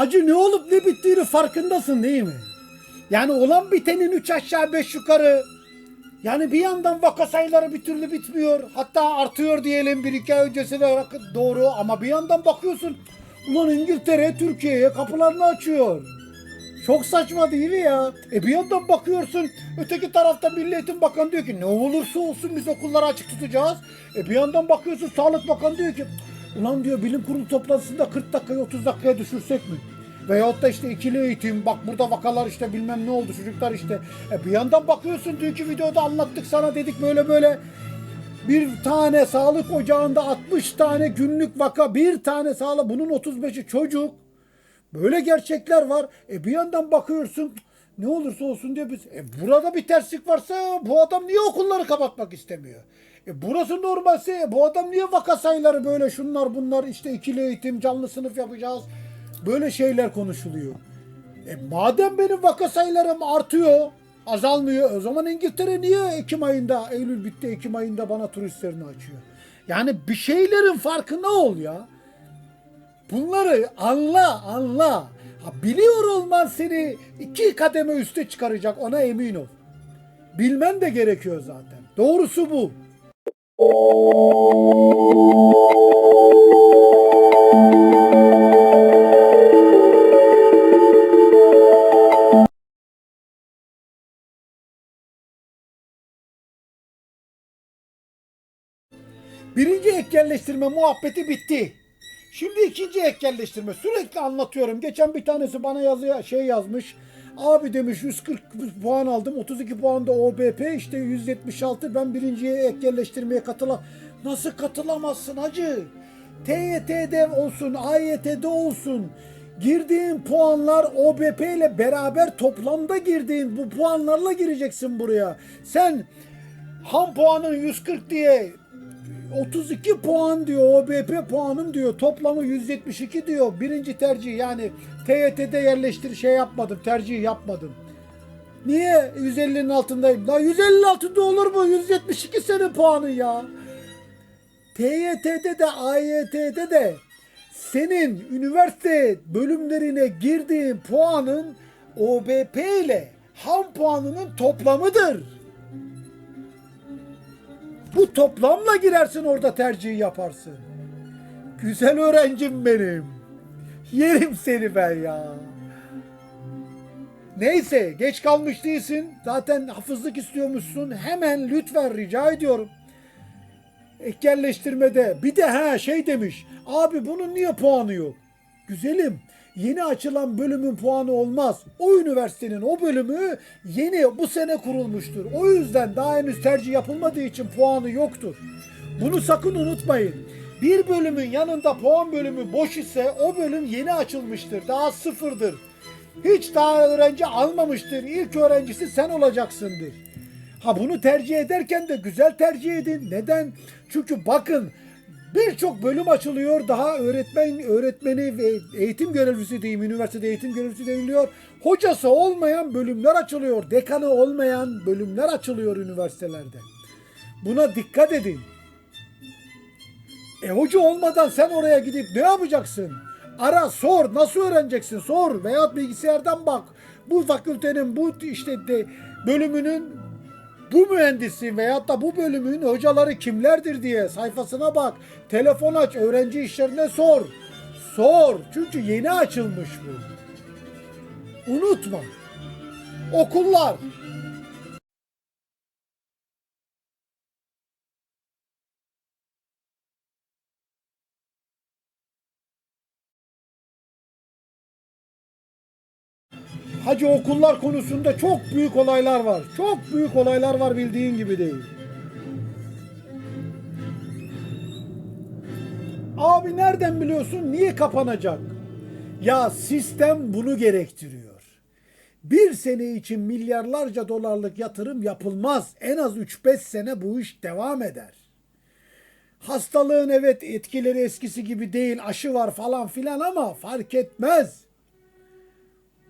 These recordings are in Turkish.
Hacı ne olup ne bittiğini farkındasın değil mi? Yani olan bitenin üç aşağı beş yukarı. Yani bir yandan vaka sayıları bir türlü bitmiyor. Hatta artıyor diyelim bir iki ay öncesine doğru. Ama bir yandan bakıyorsun. Ulan İngiltere Türkiye'ye kapılarını açıyor. Çok saçma değil mi ya? E bir yandan bakıyorsun öteki tarafta Milli Eğitim Bakanı diyor ki ne olursa olsun biz okulları açık tutacağız. E bir yandan bakıyorsun Sağlık Bakanı diyor ki ulan diyor bilim kurulu toplantısında 40 dakikayı 30 dakikaya düşürsek mi? Veyahut da işte ikili eğitim bak burada vakalar işte bilmem ne oldu çocuklar işte. E bir yandan bakıyorsun dünkü videoda anlattık sana dedik böyle böyle bir tane sağlık ocağında 60 tane günlük vaka bir tane sağlık bunun 35'i çocuk. Böyle gerçekler var. E bir yandan bakıyorsun ne olursa olsun diye biz e burada bir terslik varsa bu adam niye okulları kapatmak istemiyor? E burası normalse bu adam niye vaka sayıları böyle şunlar bunlar işte ikili eğitim canlı sınıf yapacağız. Böyle şeyler konuşuluyor. E madem benim vaka sayılarım artıyor azalmıyor o zaman İngiltere niye Ekim ayında Eylül bitti Ekim ayında bana turistlerini açıyor? Yani bir şeylerin farkında ol ya. Bunları anla anla. Ha, biliyor olman seni iki kademe üste çıkaracak ona emin ol. Bilmen de gerekiyor zaten. Doğrusu bu. Birinci ek muhabbeti bitti. Şimdi ikinci ek. Sürekli anlatıyorum. Geçen bir tanesi bana yazıya şey yazmış. Abi demiş 140 puan aldım. 32 puan da OBP işte 176. Ben birinciye ek yerleştirmeye katıla. Nasıl katılamazsın hacı? TYT'de olsun, AYT'de olsun. Girdiğin puanlar OBP ile beraber toplamda girdiğin bu puanlarla gireceksin buraya. Sen ham puanın 140 diye 32 puan diyor OBP puanım diyor. Toplamı 172 diyor. Birinci tercih yani TYT'de yerleştir şey yapmadım. Tercih yapmadım. Niye 150'nin altındayım? La 150'nin altında olur mu? 172 senin puanın ya. TYT'de de AYT'de de senin üniversite bölümlerine girdiğin puanın OBP ile ham puanının toplamıdır. Bu toplamla girersin orada tercih yaparsın. Güzel öğrencim benim. Yerim seni ben ya. Neyse geç kalmış değilsin. Zaten hafızlık istiyormuşsun. Hemen lütfen rica ediyorum. Ek bir de ha şey demiş. Abi bunun niye puanı yok? Güzelim. Yeni açılan bölümün puanı olmaz. O üniversitenin o bölümü yeni bu sene kurulmuştur. O yüzden daha henüz tercih yapılmadığı için puanı yoktur. Bunu sakın unutmayın. Bir bölümün yanında puan bölümü boş ise o bölüm yeni açılmıştır. Daha sıfırdır. Hiç daha öğrenci almamıştır. İlk öğrencisi sen olacaksındır. Ha bunu tercih ederken de güzel tercih edin. Neden? Çünkü bakın birçok bölüm açılıyor. Daha öğretmen, öğretmeni ve eğitim görevlisi diyeyim, üniversitede eğitim görevlisi deniliyor. Hocası olmayan bölümler açılıyor. Dekanı olmayan bölümler açılıyor üniversitelerde. Buna dikkat edin. E hoca olmadan sen oraya gidip ne yapacaksın? Ara sor nasıl öğreneceksin sor veyahut bilgisayardan bak. Bu fakültenin bu işte de bölümünün bu mühendisi veyahut da bu bölümün hocaları kimlerdir diye sayfasına bak. Telefon aç öğrenci işlerine sor. Sor çünkü yeni açılmış bu. Unutma. Okullar Hacı okullar konusunda çok büyük olaylar var. Çok büyük olaylar var bildiğin gibi değil. Abi nereden biliyorsun niye kapanacak? Ya sistem bunu gerektiriyor. Bir sene için milyarlarca dolarlık yatırım yapılmaz. En az 3-5 sene bu iş devam eder. Hastalığın evet etkileri eskisi gibi değil, aşı var falan filan ama fark etmez.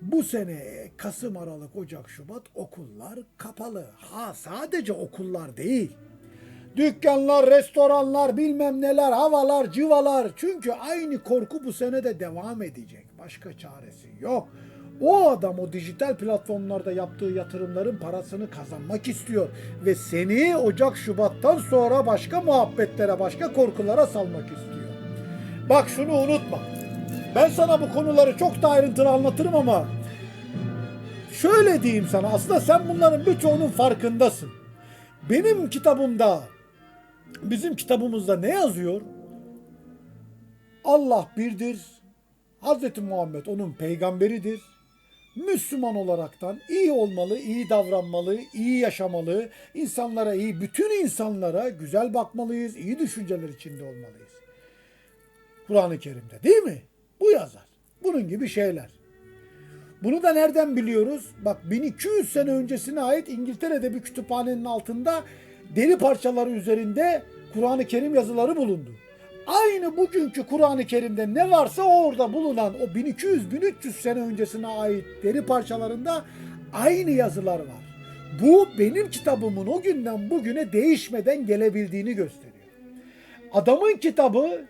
Bu sene Kasım, Aralık, Ocak, Şubat okullar kapalı. Ha sadece okullar değil. Dükkanlar, restoranlar, bilmem neler, havalar, civalar. Çünkü aynı korku bu sene de devam edecek. Başka çaresi yok. O adam o dijital platformlarda yaptığı yatırımların parasını kazanmak istiyor. Ve seni Ocak Şubat'tan sonra başka muhabbetlere, başka korkulara salmak istiyor. Bak şunu unutma. Ben sana bu konuları çok da ayrıntılı anlatırım ama şöyle diyeyim sana aslında sen bunların birçoğunun farkındasın. Benim kitabımda bizim kitabımızda ne yazıyor? Allah birdir. Hazreti Muhammed onun peygamberidir. Müslüman olaraktan iyi olmalı, iyi davranmalı, iyi yaşamalı, insanlara iyi, bütün insanlara güzel bakmalıyız, iyi düşünceler içinde olmalıyız. Kur'an-ı Kerim'de değil mi? Bu yazar. Bunun gibi şeyler. Bunu da nereden biliyoruz? Bak 1200 sene öncesine ait İngiltere'de bir kütüphanenin altında deri parçaları üzerinde Kur'an-ı Kerim yazıları bulundu. Aynı bugünkü Kur'an-ı Kerim'de ne varsa orada bulunan o 1200-1300 sene öncesine ait deri parçalarında aynı yazılar var. Bu benim kitabımın o günden bugüne değişmeden gelebildiğini gösteriyor. Adamın kitabı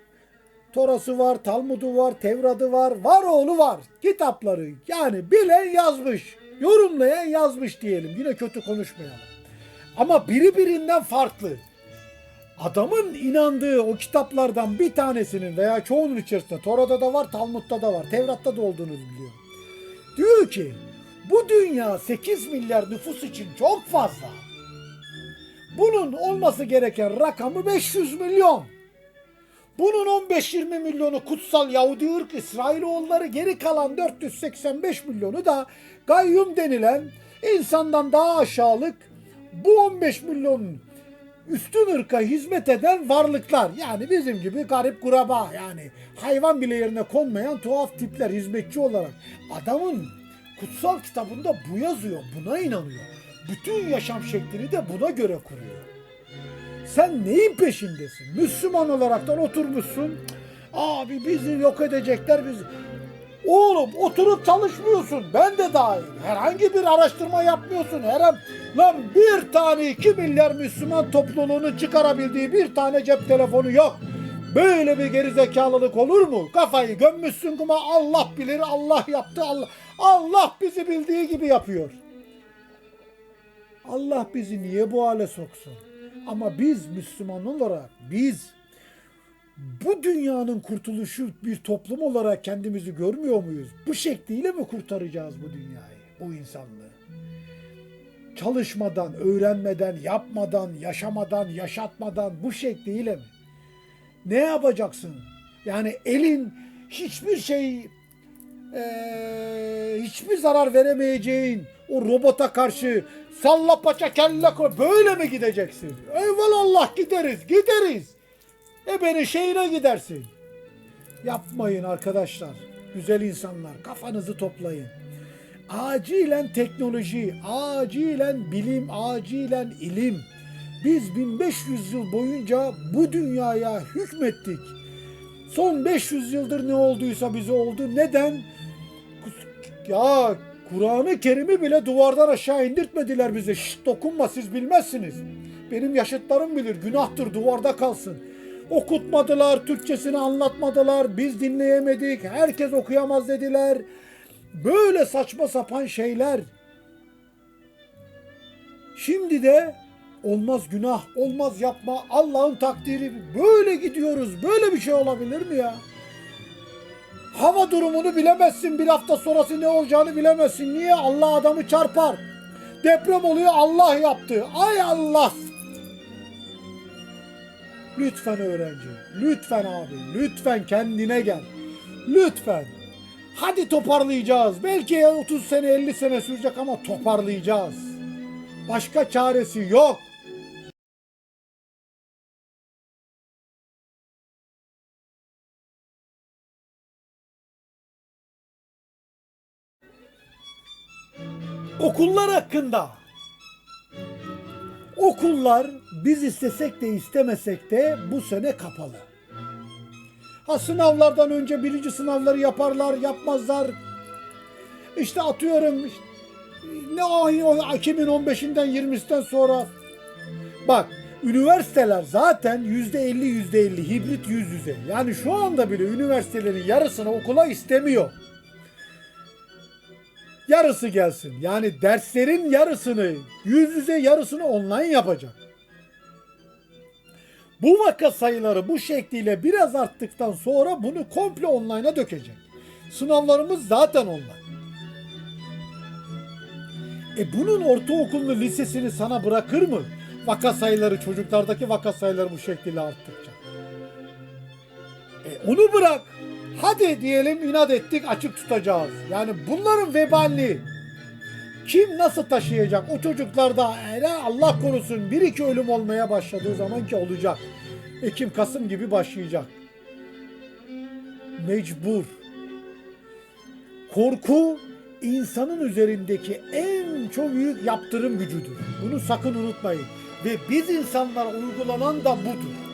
Torası var, Talmud'u var, Tevrat'ı var, var oğlu var. Kitapları yani bilen yazmış, yorumlayan yazmış diyelim. Yine kötü konuşmayalım. Ama biri birinden farklı. Adamın inandığı o kitaplardan bir tanesinin veya çoğunun içerisinde Tora'da da var, Talmud'da da var, Tevrat'ta da olduğunu biliyor. Diyor ki bu dünya 8 milyar nüfus için çok fazla. Bunun olması gereken rakamı 500 milyon. Bunun 15-20 milyonu kutsal Yahudi ırk İsrailoğulları geri kalan 485 milyonu da gayyum denilen insandan daha aşağılık bu 15 milyonun üstün ırka hizmet eden varlıklar. Yani bizim gibi garip kuraba yani hayvan bile yerine konmayan tuhaf tipler hizmetçi olarak. Adamın kutsal kitabında bu yazıyor. Buna inanıyor. Bütün yaşam şeklini de buna göre kuruyor. Sen neyin peşindesin? Müslüman olaraktan oturmuşsun. Abi bizi yok edecekler bizi. Oğlum oturup çalışmıyorsun. Ben de dahil. Herhangi bir araştırma yapmıyorsun. Her an lan bir tane iki milyar Müslüman topluluğunun çıkarabildiği bir tane cep telefonu yok. Böyle bir gerizekalılık olur mu? Kafayı gömmüşsün kuma Allah bilir Allah yaptı Allah. Allah bizi bildiği gibi yapıyor. Allah bizi niye bu hale soksun? Ama biz Müslüman olarak biz bu dünyanın kurtuluşu bir toplum olarak kendimizi görmüyor muyuz? Bu şekliyle mi kurtaracağız bu dünyayı, bu insanlığı? Çalışmadan, öğrenmeden, yapmadan, yaşamadan, yaşatmadan bu şekliyle mi? Ne yapacaksın? Yani elin hiçbir şey eee, hiçbir zarar veremeyeceğin o robota karşı salla paça kelle koy böyle mi gideceksin? Eyvallah gideriz gideriz. E beni şeyine gidersin. Yapmayın arkadaşlar. Güzel insanlar kafanızı toplayın. Acilen teknoloji, acilen bilim, acilen ilim. Biz 1500 yıl boyunca bu dünyaya hükmettik. Son 500 yıldır ne olduysa bize oldu. Neden? Ya Kur'an-ı Kerim'i bile duvardan aşağı indirtmediler bize. Şşt dokunma siz bilmezsiniz. Benim yaşıtlarım bilir. Günahtır duvarda kalsın. Okutmadılar, Türkçesini anlatmadılar. Biz dinleyemedik. Herkes okuyamaz dediler. Böyle saçma sapan şeyler. Şimdi de olmaz günah, olmaz yapma. Allah'ın takdiri. Böyle gidiyoruz. Böyle bir şey olabilir mi ya? Hava durumunu bilemezsin. Bir hafta sonrası ne olacağını bilemezsin. Niye? Allah adamı çarpar. Deprem oluyor Allah yaptı. Ay Allah. Lütfen öğrenci. Lütfen abi. Lütfen kendine gel. Lütfen. Hadi toparlayacağız. Belki 30 sene 50 sene sürecek ama toparlayacağız. Başka çaresi yok. Okullar hakkında. Okullar biz istesek de istemesek de bu sene kapalı. Ha sınavlardan önce birinci sınavları yaparlar, yapmazlar. İşte atıyorum ne o 2015'inden 20'sinden sonra bak Üniversiteler zaten yüzde elli yüzde elli hibrit yüz yüze. Yani şu anda bile üniversitelerin yarısını okula istemiyor. Yarısı gelsin. Yani derslerin yarısını yüz yüze yarısını online yapacak. Bu vaka sayıları bu şekliyle biraz arttıktan sonra bunu komple online'a dökecek. Sınavlarımız zaten online. E bunun ortaokulunu, lisesini sana bırakır mı? Vaka sayıları, çocuklardaki vaka sayıları bu şekilde arttıkça. E onu bırak. Hadi diyelim inat ettik açık tutacağız. Yani bunların vebalini kim nasıl taşıyacak? O çocuklarda hele Allah korusun bir iki ölüm olmaya başladığı zaman ki olacak. Ekim Kasım gibi başlayacak. Mecbur. Korku insanın üzerindeki en çok büyük yaptırım gücüdür. Bunu sakın unutmayın. Ve biz insanlara uygulanan da budur.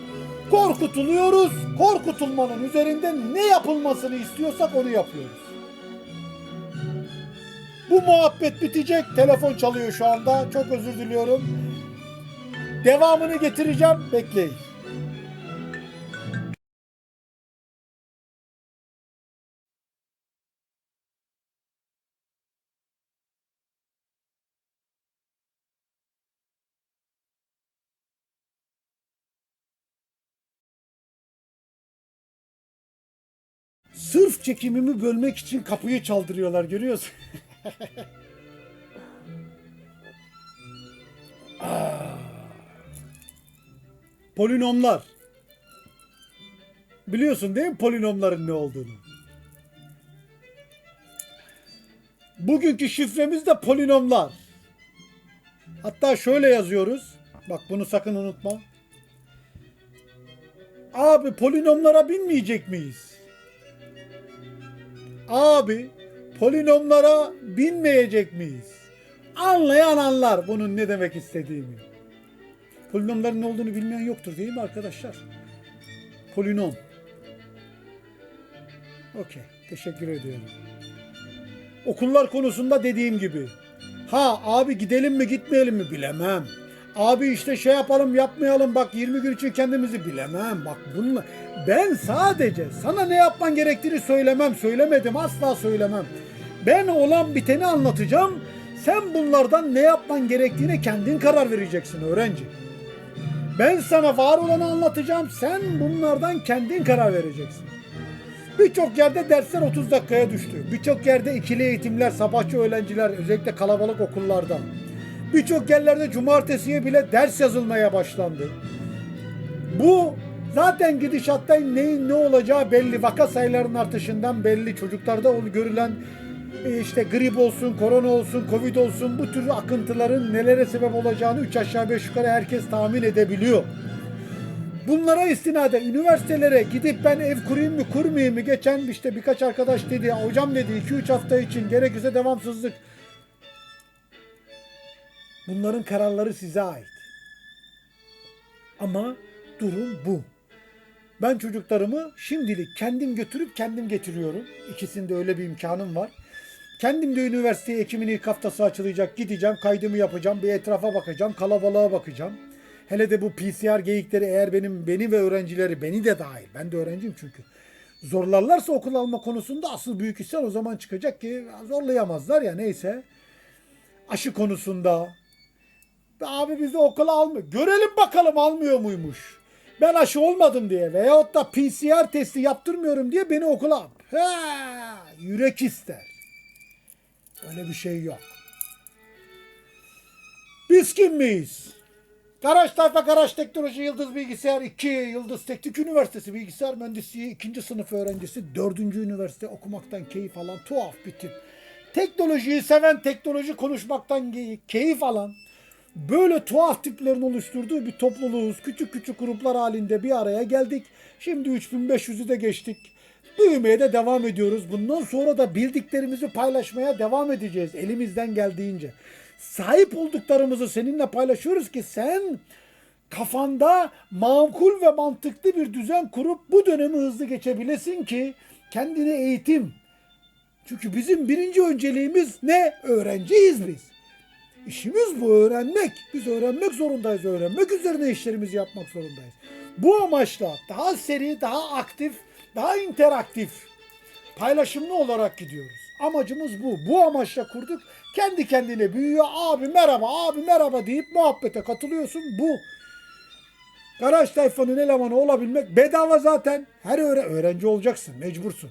Korkutuluyoruz. Korkutulmanın üzerinde ne yapılmasını istiyorsak onu yapıyoruz. Bu muhabbet bitecek. Telefon çalıyor şu anda. Çok özür diliyorum. Devamını getireceğim. Bekleyin. Sırf çekimimi bölmek için kapıyı çaldırıyorlar görüyorsun. Ah. Polinomlar. Biliyorsun değil mi polinomların ne olduğunu? Bugünkü şifremiz de polinomlar. Hatta şöyle yazıyoruz. Bak bunu sakın unutma. Abi polinomlara binmeyecek miyiz? Abi polinomlara binmeyecek miyiz? Anlayan anlar bunun ne demek istediğimi. Polinomların ne olduğunu bilmeyen yoktur değil mi arkadaşlar? Polinom. Okey. Teşekkür ediyorum. Okullar konusunda dediğim gibi. Ha abi gidelim mi gitmeyelim mi bilemem. Abi işte şey yapalım yapmayalım bak 20 gün için kendimizi bilemem. Bak bununla ben sadece sana ne yapman gerektiğini söylemem. Söylemedim asla söylemem. Ben olan biteni anlatacağım. Sen bunlardan ne yapman gerektiğine kendin karar vereceksin öğrenci. Ben sana var olanı anlatacağım. Sen bunlardan kendin karar vereceksin. Birçok yerde dersler 30 dakikaya düştü. Birçok yerde ikili eğitimler, sabahçı öğrenciler, özellikle kalabalık okullarda. Birçok yerlerde cumartesiye bile ders yazılmaya başlandı. Bu zaten gidişatta neyin ne olacağı belli. Vaka sayılarının artışından belli. Çocuklarda onu görülen e, işte grip olsun, korona olsun, covid olsun bu tür akıntıların nelere sebep olacağını 3 aşağı 5 yukarı herkes tahmin edebiliyor. Bunlara istinaden üniversitelere gidip ben ev kurayım mı kurmayayım mı geçen işte birkaç arkadaş dedi hocam dedi 2-3 hafta için gerekirse devamsızlık. Bunların kararları size ait. Ama durum bu. Ben çocuklarımı şimdilik kendim götürüp kendim getiriyorum. İkisinde öyle bir imkanım var. Kendim de üniversiteye Ekim'in ilk haftası açılacak. Gideceğim, kaydımı yapacağım, bir etrafa bakacağım, kalabalığa bakacağım. Hele de bu PCR geyikleri eğer benim beni ve öğrencileri beni de dahil. Ben de öğrenciyim çünkü. Zorlarlarsa okul alma konusunda asıl büyük isyan o zaman çıkacak ki zorlayamazlar ya neyse. Aşı konusunda abi bizi okula almıyor. Görelim bakalım almıyor muymuş. Ben aşı olmadım diye veyahut da PCR testi yaptırmıyorum diye beni okula al. He, yürek ister. Öyle bir şey yok. Biz kim miyiz? Garaj Tayfa Garaj Teknoloji Yıldız Bilgisayar 2 Yıldız Teknik Üniversitesi Bilgisayar Mühendisliği 2. sınıf öğrencisi 4. üniversite okumaktan keyif alan tuhaf bir tip. Teknolojiyi seven, teknoloji konuşmaktan keyif alan, böyle tuhaf tiplerin oluşturduğu bir topluluğuz. Küçük küçük gruplar halinde bir araya geldik. Şimdi 3500'ü de geçtik. Büyümeye de devam ediyoruz. Bundan sonra da bildiklerimizi paylaşmaya devam edeceğiz elimizden geldiğince. Sahip olduklarımızı seninle paylaşıyoruz ki sen kafanda makul ve mantıklı bir düzen kurup bu dönemi hızlı geçebilesin ki kendine eğitim. Çünkü bizim birinci önceliğimiz ne? Öğrenciyiz biz. İşimiz bu öğrenmek. Biz öğrenmek zorundayız. Öğrenmek üzerine işlerimizi yapmak zorundayız. Bu amaçla daha seri, daha aktif, daha interaktif, paylaşımlı olarak gidiyoruz. Amacımız bu. Bu amaçla kurduk. Kendi kendine büyüyor. Abi merhaba, abi merhaba deyip muhabbete katılıyorsun. Bu. Garaj tayfanın elemanı olabilmek bedava zaten. Her öğre öğrenci olacaksın, mecbursun.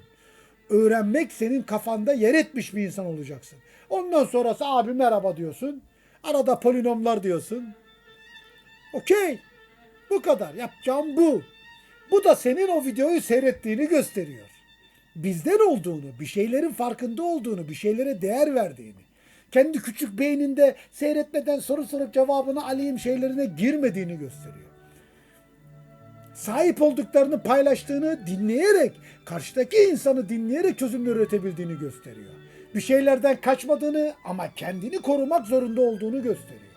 Öğrenmek senin kafanda yer etmiş bir insan olacaksın. Ondan sonrası abi merhaba diyorsun. Arada polinomlar diyorsun. Okey. Bu kadar. Yapacağım bu. Bu da senin o videoyu seyrettiğini gösteriyor. Bizden olduğunu, bir şeylerin farkında olduğunu, bir şeylere değer verdiğini. Kendi küçük beyninde seyretmeden soru sorup cevabını alayım şeylerine girmediğini gösteriyor sahip olduklarını paylaştığını dinleyerek, karşıdaki insanı dinleyerek çözümler üretebildiğini gösteriyor. Bir şeylerden kaçmadığını ama kendini korumak zorunda olduğunu gösteriyor.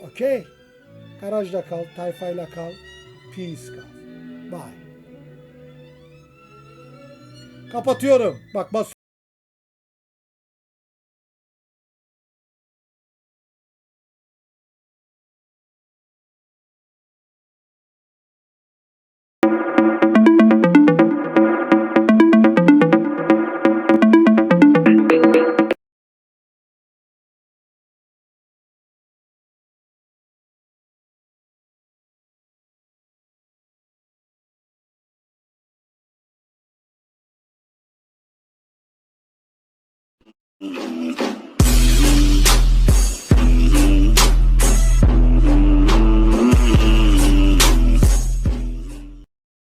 Okey. Garajda kal, tayfayla kal, peace kal. Bye. Kapatıyorum. Bak bas. Mm-hmm.